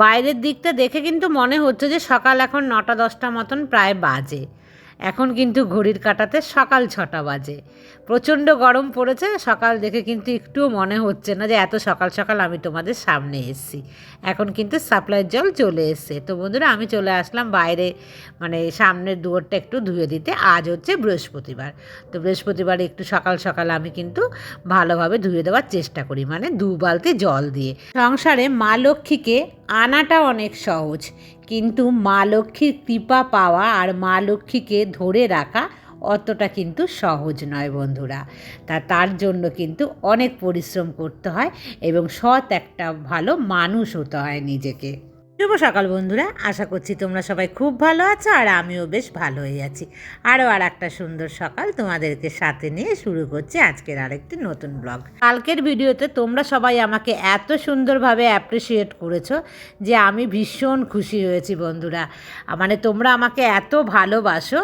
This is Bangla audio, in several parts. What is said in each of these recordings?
বাইরের দিকটা দেখে কিন্তু মনে হচ্ছে যে সকাল এখন নটা দশটা মতন প্রায় বাজে। এখন কিন্তু ঘড়ির কাটাতে সকাল ছটা বাজে। প্রচণ্ড গরম পড়েছে, সকাল দেখে কিন্তু একটুও মনে হচ্ছে না যে এত সকাল সকাল আমি তোমাদের সামনে এসেছি। এখন কিন্তু সাপ্লাইয়ের জল চলে এসছে। তো বন্ধুরা, আমি চলে আসলাম বাইরে মানে সামনের দুয়ারটা একটু ধুয়ে দিতে। আজ হচ্ছে বৃহস্পতিবার। তো বৃহস্পতিবার একটু সকাল সকাল আমি কিন্তু ভালোভাবে ধুয়ে দেওয়ার চেষ্টা করি মানে দু বালতি জল দিয়ে। সংসারে মা লক্ষ্মীকে আনাটা অনেক সহজ। কিন্তু মা লক্ষ্মীর কৃপা পাওয়া আর মা লক্ষ্মীকে ধরে রাখা অতটা কিন্তু সহজ নয় বন্ধুরা। তা তার জন্য কিন্তু অনেক পরিশ্রম করতে হয় এবং সৎ একটা ভালো মানুষ হতে হয় নিজেকে। শুভ সকাল বন্ধুরা, আশা করছি তোমরা সবাই খুব ভালো আছো আর আমিও বেশ ভালোই আছি। আরও আর একটা সুন্দর সকাল তোমাদেরকে সাথে নিয়ে শুরু করছি আজকের আরেকটি নতুন ব্লগ। কালকের ভিডিওতে তোমরা সবাই আমাকে এত সুন্দরভাবে অ্যাপ্রিসিয়েট করেছ যে আমি ভীষণ খুশি হয়েছি বন্ধুরা। মানে তোমরা আমাকে এত ভালোবাসো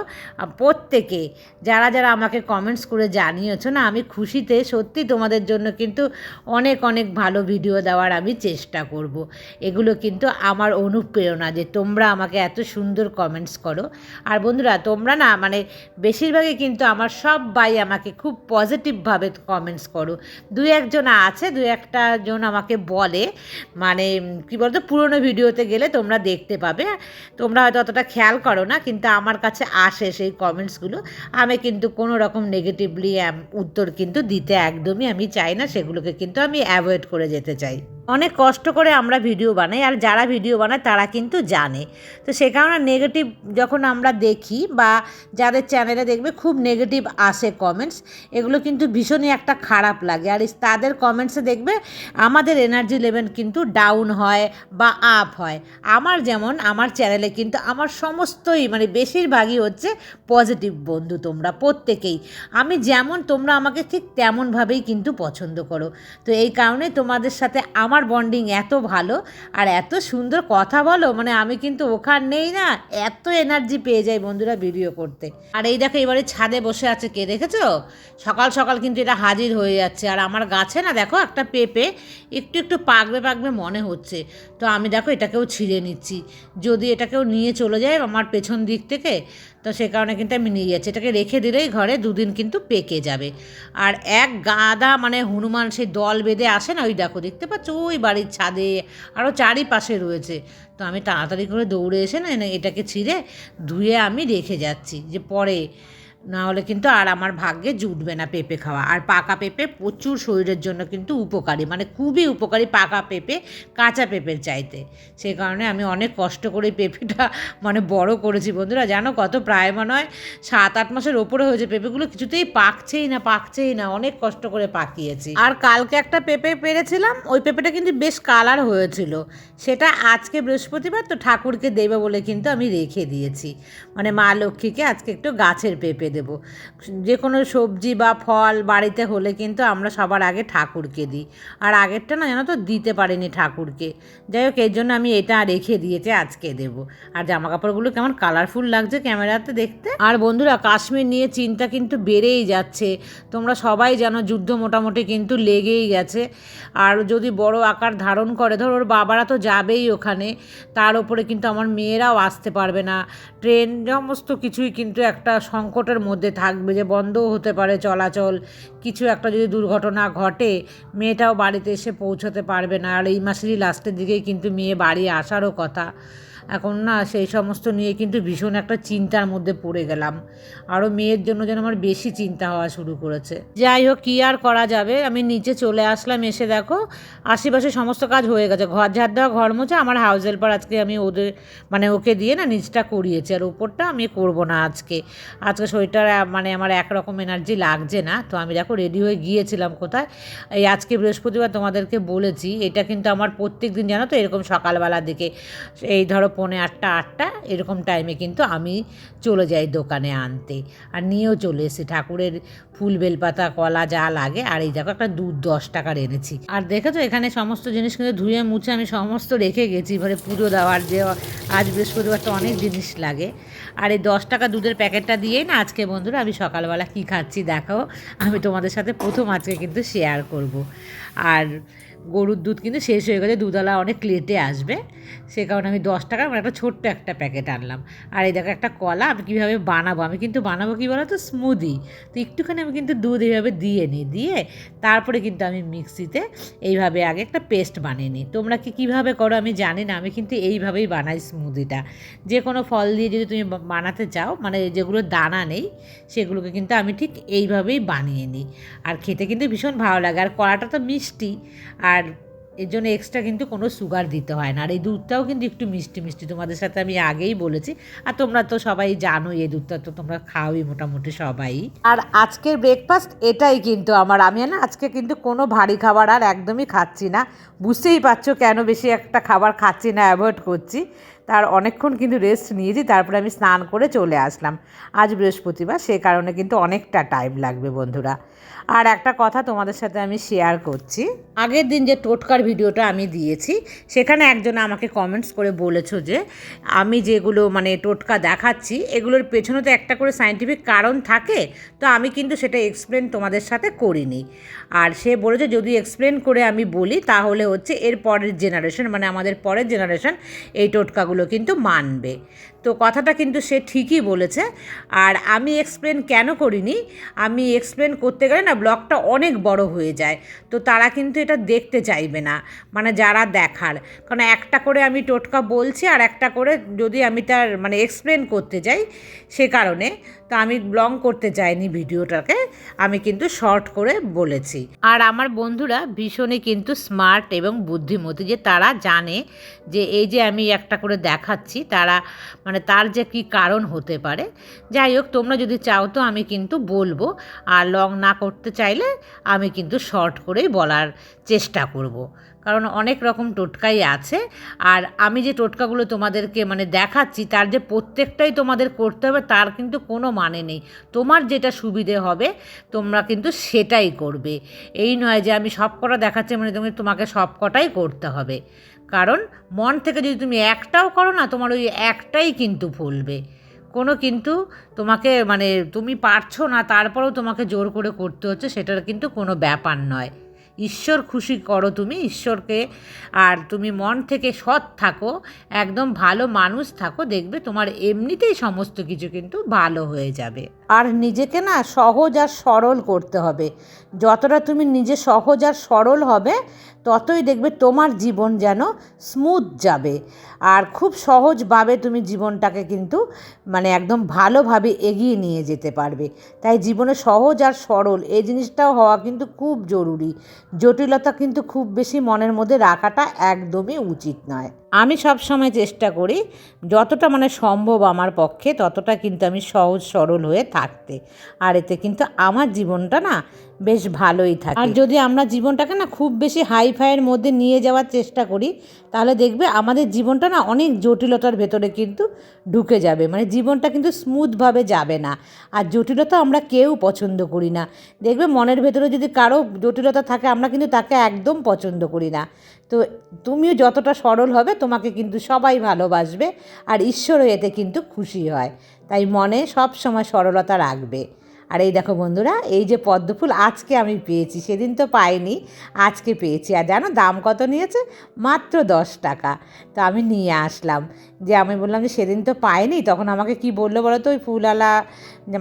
প্রত্যেকে। যারা যারা আমাকে কমেন্টস করে জানিয়েছো না, আমি খুশিতে সত্যি তোমাদের জন্য কিন্তু অনেক অনেক ভালো ভিডিও দেওয়ার আমি চেষ্টা করব। এগুলো কিন্তু আমার অনুপ্রেরণা যে তোমরা আমাকে এত সুন্দর কমেন্টস করো। আর বন্ধুরা, তোমরা না মানে বেশিরভাগই কিন্তু আমার সব বাই আমাকে খুব পজিটিভভাবে কমেন্টস করো। দু একজন আছে দু একটা জন আমাকে বলে মানে কী বলতো, পুরনো ভিডিওতে গেলে তোমরা দেখতে পাবে। তোমরা হয়তো অতটা খেয়াল করো না, কিন্তু আমার কাছে আসে সেই কমেন্টসগুলো আমি কিন্তু কোনো রকম নেগেটিভলি উত্তর কিন্তু দিতে একদমই আমি চাই না, সেগুলোকে কিন্তু আমি অ্যাভয়েড করে যেতে চাই। অনেক কষ্ট করে আমরা ভিডিও বানাই, আর যারা ভিডিও বানায় তারা কিন্তু জানে। তো সে কারণে নেগেটিভ যখন আমরা দেখি বা যাদের চ্যানেলে দেখবে, খুব নেগেটিভ আসে কমেন্টস এগুলো কিন্তু ভীষণই একটা খারাপ লাগে। আর তাদের কমেন্টসে দেখবে, আমাদের এনার্জি লেভেল কিন্তু ডাউন হয় বা আপ হয়। আমার যেমন, আমার চ্যানেলে কিন্তু আমার সমস্তই মানে বেশিরভাগই হচ্ছে পজিটিভ বন্ধু তোমরা, প্রত্যেকেই। আমি যেমন, তোমরা আমাকে ঠিক তেমনভাবেই কিন্তু পছন্দ করো। তো এই কারণে তোমাদের সাথে আমার বন্ডিং এত ভালো আর এত সুন্দর কথা বলো মানে আমি কিন্তু ওখান নেই না, এত এনার্জি পেয়ে যাই বন্ধুরা ভিডিও করতে। আর এই দেখো, এবারে ছাদে বসে আছে কে দেখেছ? সকাল সকাল কিন্তু এটা হাজির হয়ে যাচ্ছে। আর আমার গাছে না দেখো একটা পেঁপে, একটু একটু পাকবে পাকবে মনে হচ্ছে। তো আমি দেখো এটাকেও ছিঁড়ে নিচ্ছি। যদি এটাকেও নিয়ে চলে যায় আমার পেছন দিক থেকে তো সে কারণে কিন্তু আমি নিয়ে যাচ্ছি। এটাকে রেখে দিলেই ঘরে দুদিন কিন্তু পেকে যাবে। আর এক গাদা মানে হনুমান সেই দল বেঁধে আসে না, ওই দেখো, দেখতে পাচ্ছ? ওই বাড়ির ছাদে আরও চারিপাশে রয়েছে। তো আমি তাড়াতাড়ি করে দৌড়ে এসে না, এটাকে ছিঁড়ে ধুয়ে আমি রেখে যাচ্ছি। যে পরে না হলে কিন্তু আর আমার ভাগ্যে জুটবে না পেঁপে খাওয়া। আর পাকা পেঁপে প্রচুর শরীরের জন্য কিন্তু উপকারী মানে খুবই উপকারী পাকা পেঁপে, কাঁচা পেঁপের চাইতে। সেই কারণে আমি অনেক কষ্ট করে পেঁপেটা মানে বড় করেছি বন্ধুরা। জানো কত প্রায় মনে হয় সাত, আট মাসের ওপরে হয়েছে। পেঁপেগুলো কিছুতেই পাকছেই না পাকছেই না। অনেক কষ্ট করে পাকিয়েছি। আর কালকে একটা পেঁপে পেরেছিলাম, ওই পেঁপেটা কিন্তু বেশ কালার হয়েছিল। সেটা আজকে বৃহস্পতিবার, তো ঠাকুরকে দেবে বলে কিন্তু আমি রেখে দিয়েছি। মানে মা লক্ষ্মীকে আজকে একটু গাছের পেঁপে দেব। যে কোনো সবজি বা ফল বাড়িতে হলে কিন্তু আমরা সবার আগে ঠাকুরকে দিই। আর আগেরটা না জানো তো দিতে পারিনি ঠাকুরকে। যাই হোক, এর জন্য আমি এটা রেখে দিয়েছি, আজকে দেব। আর জামা কাপড়গুলো কেমন কালারফুল লাগছে ক্যামেরাতে দেখতে। আর বন্ধুরা, কাশ্মীর নিয়ে চিন্তা কিন্তু বেড়েই যাচ্ছে। তোমরা সবাই জানো যুদ্ধ মোটামুটি কিন্তু লেগেই গেছে। আর যদি বড় আকার ধারণ করে, ধর ওর বাবারা তো যাবেই ওখানে। তার উপরে কিন্তু আমার মেয়েরাও আসতে পারবে না। ট্রেন, সমস্ত কিছুই কিন্তু একটা সংকটের মধ্যে থাকবে যে বন্ধও হতে পারে চলাচল। কিছু একটা যদি দুর্ঘটনা ঘটে, মেয়েটাও বাড়িতে এসে পৌঁছতে পারবে না। আর এই মাসেরই লাস্টের দিকেই কিন্তু মেয়ে বাড়ি আসারও কথা। এখন না সেই সমস্ত নিয়ে কিন্তু ভীষণ একটা চিন্তার মধ্যে পড়ে গেলাম। আরও মেয়ের জন্য যেন আমার বেশি চিন্তা হওয়া শুরু করেছে। যাই হোক, কী আর করা যাবে? আমি নিচে চলে আসলাম, এসে দেখো আশেপাশে সমস্ত কাজ হয়ে গেছে। ঘর ঝাড় দেওয়া, ঘর মোছা, আমার হাউস হেল্পার আজকে আমি ওদের মানে ওকে দিয়ে না নিচটা করিয়েছি। আর উপরটা আমি করব না আজকে। আজকে শরীরটা মানে আমার একরকম এনার্জি লাগছে না। তো আমি দেখো রেডি হয়ে গিয়েছিলাম কোথায়। এই আজকে বৃহস্পতিবার তোমাদেরকে বলেছি, এটা কিন্তু আমার প্রত্যেক দিন জানো তো, এরকম সকালবেলার দিকে। এই ধরো পৌনে আটটা আটটা, এরকম টাইমে কিন্তু আমি চলে যাই দোকানে আনতে। আর নিয়েও চলে এসেছি। ঠাকুরের ফুল, বেলপাতা, কলা যা লাগে। আর এই দেখো একটা দুধ দশ টাকার এনেছি। আর দেখেছ, এখানে সমস্ত জিনিস কিন্তু ধুয়ে, মুছে আমি সমস্ত রেখে গেছি। এবারে পুজো দেওয়ার যে, আজ বৃহস্পতিবার তো অনেক জিনিস লাগে। আর এই দশ টাকা দুধের প্যাকেটটা দিয়েই না আজকে বন্ধুরা আমি সকালবেলা কী খাচ্ছি দেখাও আমি তোমাদের সাথে প্রথম আজকে কিন্তু শেয়ার করব। আর গরুর দুধ কিন্তু শেষ হয়ে গেছে দুধওয়ালা অনেক লেটে আসবে। সে কারণে আমি দশ টাকার মানে একটা ছোট্ট একটা প্যাকেট আনলাম। আর এই দেখো একটা কলা, আমি কীভাবে বানাবো? আমি কিন্তু বানাবো কী বলো তো স্মুদি তো একটুখানি আমি কিন্তু দুধ এইভাবে দিয়ে নিই দিয়ে তারপরে কিন্তু আমি মিক্সিতে এইভাবে আগে একটা পেস্ট বানিয়ে নিই। তোমরা কি কীভাবে করো আমি জানি না, আমি কিন্তু এইভাবেই বানাই স্মুদিটা যে কোনো ফল দিয়ে যদি তুমি বানাতে চাও মানে যেগুলো দানা নেই, সেগুলোকে কিন্তু আমি ঠিক এইভাবেই বানিয়ে নিই। আর খেতে কিন্তু ভীষণ ভালো লাগে। আর কড়াটা তো মিষ্টি। আর এর জন্য এক্সট্রা কিন্তু কোনো সুগার দিতে হয় না। আর এই দুধটাও কিন্তু একটু মিষ্টি মিষ্টি। তোমাদের সাথে আমি আগেই বলেছি। আর তোমরা তো সবাই জানো এই দুধটা তো তোমরা খাওই মোটামুটি সবাই। আর আজকের ব্রেকফাস্ট এটাই কিন্তু আমার। আমি না আজকে কিন্তু কোনো ভারী খাবার আর একদমই খাচ্ছি না। বুঝতেই পারছ কেন বেশি একটা খাবার খাচ্ছি না অ্যাভয়েড করছি। তার অনেকক্ষণ কিন্তু রেস্ট নিয়েছি, তারপরে আমি স্নান করে চলে আসলাম। আজ বৃহস্পতিবার, সে কারণে কিন্তু অনেকটা টাইম লাগবে বন্ধুরা। আর একটা কথা তোমাদের সাথে আমি শেয়ার করছি। আগের দিন যে টোটকার ভিডিওটা আমি দিয়েছি, সেখানে একজন আমাকে কমেন্টস করে বলেছ যে, আমি যেগুলো মানে টোটকা দেখাচ্ছি, এগুলোর পেছনে তো একটা করে সাইন্টিফিক কারণ থাকে, তো আমি কিন্তু সেটা এক্সপ্লেন তোমাদের সাথে করিনি। আর সে বলেছে, যদি এক্সপ্লেন করে আমি বলি, তাহলে হচ্ছে এর পরের জেনারেশন মানে আমাদের পরের জেনারেশন এই টোটকাগুলো কিন্তু মানবে। তো কথাটা কিন্তু সে ঠিকই বলেছে। আর আমি এক্সপ্লেন কেন করিনি? আমি এক্সপ্লেন করতে গেলে না ব্লগটা অনেক বড় হয়ে যায়, তো তারা কিন্তু এটা দেখতে চাইবে না মানে যারা দেখার। কারণ একটা করে আমি টোটকা বলছি আর একটা করে যদি আমি তার মানে এক্সপ্লেন করতে যাই সে কারণে, তো আমি লং করতে চাইনি ভিডিওটাকে, আমি কিন্তু শর্ট করে বলেছি। আর আমার বন্ধুরা ভীষণই কিন্তু স্মার্ট এবং বুদ্ধিমতী যে তারা জানে যে এই যে আমি একটা করে দেখাচ্ছি, তারা মানে তার যে কি কারণ হতে পারে যাই হোক, তোমরা যদি চাও তো আমি কিন্তু বলব, আর লং না করতে চাইলে আমি কিন্তু শর্ট করেই বলার চেষ্টা করব। কারণ অনেক রকম টোটকাই আছে। আর আমি যে টোটকাগুলো তোমাদেরকে মানে দেখাচ্ছি, তার যে প্রত্যেকটাই তোমাদের করতে হবে, তার কিন্তু কোনো মানে নেই। তোমার যেটা সুবিধে হবে, তোমরা কিন্তু সেটাই করবে। এই নয় যে আমি সব কটা দেখাচ্ছি মানে তুমি তোমাকে সব কটাই করতে হবে। কারণ মন থেকে যদি তুমি একটাও করো না, তোমার ওই একটাই কিন্তু ফলবে। কোনো কিন্তু তোমাকে মানে তুমি পারছ না, তারপরেও তোমাকে জোর করে করতে হচ্ছে, সেটার কিন্তু কোনো ব্যাপার নয়। ঈশ্বর খুশি করো তুমি, ঈশ্বরকে, আর তুমি মন থেকে সৎ থাকো, একদম ভালো মানুষ থাকো, দেখবে তোমার এমনিতেই সমস্ত কিছু কিন্তু ভালো হয়ে যাবে। আর নিজেকে না সহজ আর সরল করতে হবে। যতটা তুমি নিজে সহজ আর সরল হবে, ততই দেখবে তোমার জীবন যেন স্মুথ যাবে। আর খুব সহজভাবে তুমি জীবনটাকে কিন্তু মানে একদম ভালোভাবে এগিয়ে নিয়ে যেতে পারবে। তাই জীবনে সহজ আর সরল, এই জিনিসটাও হওয়া কিন্তু খুব জরুরি। জটিলতা কিন্তু খুব বেশি মনের মধ্যে রাখাটা একদমই উচিত নয়। আমি সব সময় চেষ্টা করি যতটা মানে সম্ভব আমার পক্ষে ততটা কিন্তু আমি সহজ সরল হয়ে থাকতে। আর এতে কিন্তু আমার জীবনটা না বেশ ভালোই থাকে। আর যদি আমরা জীবনটাকে না খুব বেশি হাই ফাইয়ের মধ্যে নিয়ে যাওয়ার চেষ্টা করি, তাহলে দেখবে আমাদের জীবনটা না অনেক জটিলতার ভেতরে কিন্তু ঢুকে যাবে। মানে জীবনটা কিন্তু স্মুথভাবে যাবে না। আর জটিলতা আমরা কেউ পছন্দ করি না। দেখবে মনের ভেতরে যদি কারও জটিলতা থাকে, আমরা কিন্তু তাকে একদম পছন্দ করি না। তো তুমিও যতটা সরল হবে, তোমাকে কিন্তু সবাই ভালোবাসবে। আর ঈশ্বরও এতে কিন্তু খুশি হয়। তাই মনে সব সময় সরলতা রাখবে। আর এই দেখো বন্ধুরা, এই যে পদ্মফুল আজকে আমি পেয়েছি, সেদিন তো পাইনি, আজকে পেয়েছি। আর জানো দাম কত নিয়েছে? মাত্র দশ টাকা। তো আমি নিয়ে আসলাম। যে আমি বললাম যে সেদিন তো পাইনি, তখন আমাকে কি বলল বলো তো, ওই ফুলওয়ালা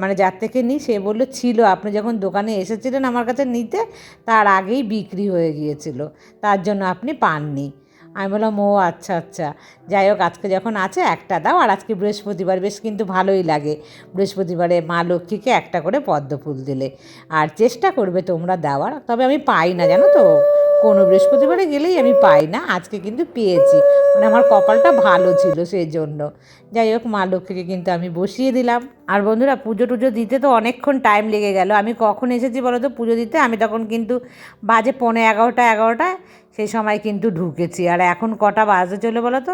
মানে যার থেকে নিই সে বলল, ছিল, আপনি যখন দোকানে এসেছিলেন আমার কাছে নিতে, তার আগেই বিক্রি হয়ে গিয়েছিল, তার জন্য আপনি পাননি। আমি বললাম, ও আচ্ছা আচ্ছা। যাই হোক, আজকে যখন আছে, একটা দাও। আর আজকে বৃহস্পতিবার, বেশ কিন্তু ভালোই লাগে। বৃহস্পতিবারে মা লক্ষ্মীকে একটা করে পদ্ম ফুল দিলে। আর চেষ্টা করবে তোমরা দেওয়ার। তবে আমি পাই না, জানো তো? কোনো বৃহস্পতিবারে গেলেই আমি পাই না। আজকে কিন্তু পেয়েছি। মানে আমার কপালটা ভালো ছিল সেই জন্য যাই হোক, মা লক্ষ্মীকে কিন্তু আমি বসিয়ে দিলাম। আর বন্ধুরা, পুজো টুজো দিতে তো অনেকক্ষণ টাইম লেগে গেল। আমি কখন এসেছি বলো তো? পুজো দিতে। আমি তখন কিন্তু বাজে পৌনে এগারোটা এগারোটা সেই সময় কিন্তু ঢুকেছি। আর এখন কটা বাজে চলে বলো তো?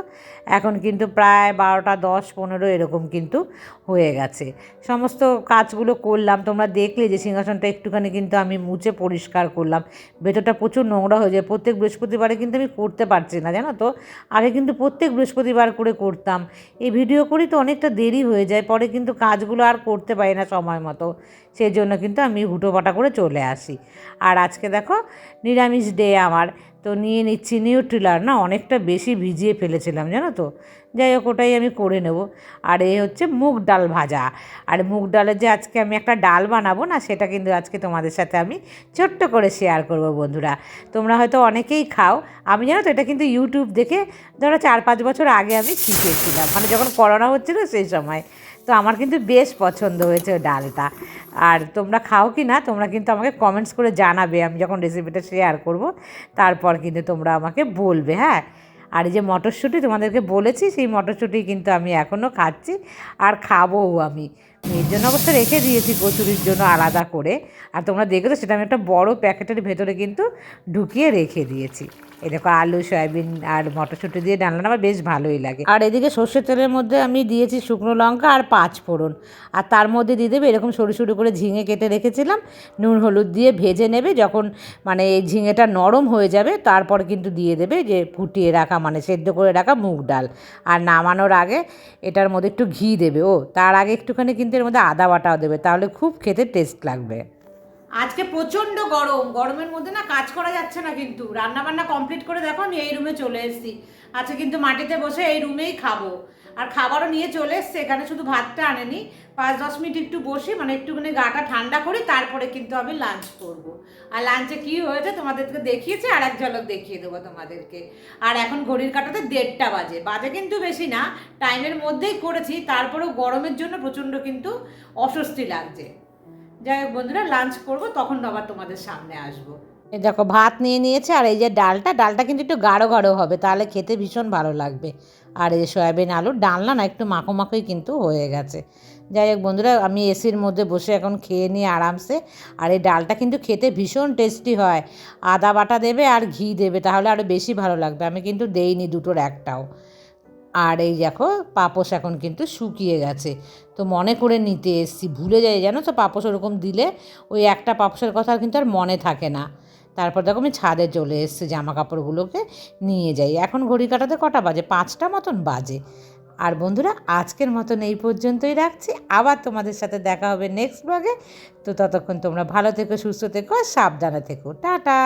এখন কিন্তু প্রায় বারোটা দশ পনেরো এরকম কিন্তু হয়ে গেছে। সমস্ত কাজগুলো করলাম। তোমরা দেখলে যে সিংহাসনটা একটুখানি কিন্তু আমি মুছে পরিষ্কার করলাম। ভেতরটা প্রচুর নোংরা হয়ে যায়। প্রত্যেক বৃহস্পতিবারে কিন্তু আমি করতে পারছি না, জানো তো? আগে কিন্তু প্রত্যেক বৃহস্পতিবার করে করতাম। এই ভিডিও করি তো অনেকটা দেরি হয়ে যায়। পরে কিন্তু কাজগুলো আর করতে পারি না সময় মতো। সেই জন্য কিন্তু আমি হুটোপাটা করে চলে আসি। আর আজকে দেখো নিরামিষ ডে আমার, তো নিয়ে নিচ্ছি নিউট্রিলার না, অনেকটা বেশি ভিজিয়ে ফেলেছিলাম, জানো তো? যাই হোক, ওটাই আমি করে নেব। আর এ হচ্ছে মুগ ডাল ভাজা। আর মুগ ডালের যে আজকে আমি একটা ডাল বানাবো না, সেটা কিন্তু আজকে তোমাদের সাথে আমি ছোট্ট করে শেয়ার করব, বন্ধুরা। তোমরা হয়তো অনেকেই খাও। আমি জানো তো, এটা কিন্তু ইউটিউব দেখে ধরো চার পাঁচ বছর আগে আমি শিখেছিলাম। মানে যখন করোনা হচ্ছিল সেই সময়। তো আমার কিন্তু বেশ পছন্দ হয়েছে ওই ডালটা। আর তোমরা খাও কি না, তোমরা কিন্তু আমাকে কমেন্টস করে জানাবে, আমি যখন রেসিপিটা শেয়ার করব, তারপর কিন্তু তোমরা আমাকে বলবে হ্যাঁ? আর এই যে মটরশুঁটি তোমাদেরকে বলেছি, সেই মটরশুঁটি কিন্তু আমি এখনও খাচ্ছি, আর খাবও আমি। মেয়ের জন্য অবশ্য রেখে দিয়েছি কচুরির জন্য আলাদা করে। আর তোমরা দেখো তো সেটা আমি একটা বড় প্যাকেটের ভেতরে কিন্তু ঢুকিয়ে রেখে দিয়েছি। এই দেখো আলু, সয়াবিন আর মটরশুঁটি দিয়ে ডালনা আমার বেশ ভালোই লাগে। আর এদিকে সর্ষের তেলের মধ্যে আমি দিয়েছি শুকনো লঙ্কা আর পাঁচ ফোড়ন। আর তার মধ্যে দিয়ে দেবে এরকম সরু সরু করে ঝিঙে কেটে রেখেছিলাম। নুন, হলুদ দিয়ে ভেজে নেবে, যখন মানে এই ঝিঙেটা নরম হয়ে যাবে, তারপর কিন্তু দিয়ে দেবে যে ফুটিয়ে রাখা মানে সেদ্ধ করে রাখা মুগ ডাল। আর নামানোর আগে এটার মধ্যে একটু ঘি দেবে। ও, তার আগে একটুখানি কিন্তু এর মধ্যে আদা বাটাও দেবে তাহলে খুব খেতে টেস্ট লাগবে। আজকে প্রচণ্ড গরম। গরমের মধ্যে না কাজ করা যাচ্ছে না কিন্তু। রান্না বান্না কমপ্লিট করে দেখো, আমি এই রুমে চলে এসেছি। আজকে কিন্তু মাটিতে বসে এই রুমেই খাব। আর খাবারও নিয়ে চলে এসছে, এখানে শুধু ভাতটা আনেনি। পাঁচ দশ মিনিট একটু বসি মানে একটুখানি গাটা ঠান্ডা করি, তারপরে কিন্তু আমি লাঞ্চ করব। আর লাঞ্চে কি হয়েছে তোমাদেরকে দেখিয়েছি, আর এক ঝলক দেখিয়ে দেবো তোমাদেরকে। আর এখন ঘড়ির কাটাতে দেড়টা বাজে। বাজে কিন্তু বেশি না টাইমের মধ্যেই করেছি, তারপরেও গরমের জন্য প্রচণ্ড কিন্তু অস্বস্তি লাগছে। যাই হোক বন্ধুরা লাঞ্চ করব, তখন আবার তোমাদের সামনে আসব। দেখো, ভাত নিয়ে নিয়েছে, আর এই যে ডালটা ডালটা কিন্তু একটু গাঢ় গাঢ় হবে, তাহলে খেতে ভীষণ ভালো লাগবে। আর এই সয়াবিন আলুর ডালনা না একটু মাখো মাখোই কিন্তু হয়ে গেছে। যাই হোক বন্ধুরা, আমি এসির মধ্যে বসে এখন খেয়ে নিই আরামসে। আর এই ডালটা কিন্তু খেতে ভীষণ টেস্টি হয়। আদা বাটা দেবে আর ঘি দেবে, তাহলে আরও বেশি ভালো লাগবে। আমি কিন্তু দেইনি দুটোর একটাও। আর এই দেখো, পাপোশ এখন কিন্তু শুকিয়ে গেছে। তো মনে করে নিতে এসছি, ভুলে যাই, জানো তো পাপোশ ওরকম দিলে ওই একটা পাপোশের কথা কিন্তু আর মনে থাকে না। তারপর দেখো আমি ছাদে চলে এসেছি জামা কাপড়গুলোকে নিয়ে যাই। এখন ঘড়ি কাটাতে কটা বাজে? পাঁচটা মতন বাজে। আর বন্ধুরা, আজকের মতন এই পর্যন্তই রাখছি। আবার তোমাদের সাথে দেখা হবে নেক্সট ব্লগে তো ততক্ষণ তোমরা ভালো থেকো, সুস্থ থেকো সাবধানে থেকো। টাটা!